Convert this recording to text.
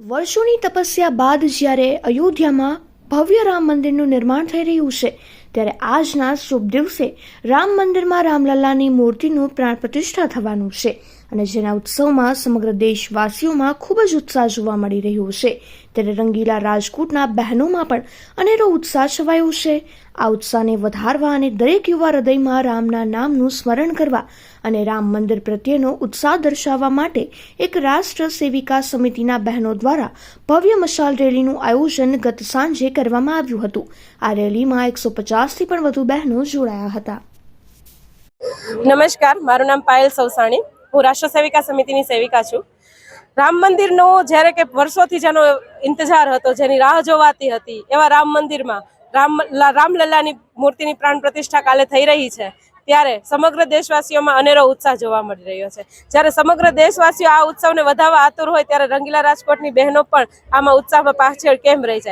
વર્ષોની તપસ્યા બાદ જ્યારે અયોધ્યામાં ભવ્ય રામ મંદિરનું નિર્માણ થઈ રહ્યું છે ત્યારે આજના શુભ દિવસે રામ મંદિરમાં રામલલ્લાની મૂર્તિનું પ્રાણ પ્રતિષ્ઠા થવાનું છે અને જેના ઉત્સવમાં સમગ્ર દેશવાસીઓમાં ખૂબ જ ઉત્સાહ જોવા મળી રહ્યો છે. ત્યારે રંગીલા રાજકોટના બહેનોમાં પણ અનેરો ઉત્સાહ છવાયો છે. આ ઉત્સાહને વધારવા અને દરેક યુવા હૃદયમાં રામના નામનું સ્મરણ કરવા અને રામ મંદિર પ્રત્યેનો ઉત્સાહ દર્શાવવા માટે એક રાષ્ટ્ર સેવિકા સમિતિના બહેનો દ્વારા ભવ્ય મશાલ રેલીનું આયોજન ગત સાંજે કરવામાં આવ્યું હતું. આ રેલીમાં એકસો પચાસથી પણ વધુ બહેનો જોડાયા હતા. નમસ્કાર, મારું નામ પાયલ સૌસાણી હું રાષ્ટ્ર સેવિકા સમિતિની સેવિકા છું. રામ મંદિરનો જ્યારે કે વર્ષોથી જેનો ઇંતજાર હતો, જેની રાહ જોવાતી હતી, એવા રામ મંદિરમાં રામ રામલલ્લાની મૂર્તિની પ્રાણ પ્રતિષ્ઠા કાલે થઈ રહી છે, ત્યારે સમગ્ર દેશવાસીઓમાં અનેરો ઉત્સાહ જોવા મળી રહ્યો છે. જ્યારે સમગ્ર દેશવાસીઓ આ ઉત્સવને વધાવવા આતુર હોય, ત્યારે રંગીલા રાજકોટની બહેનો પણ આમાં ઉત્સાહમાં પાછળ કેમ રહી જાય?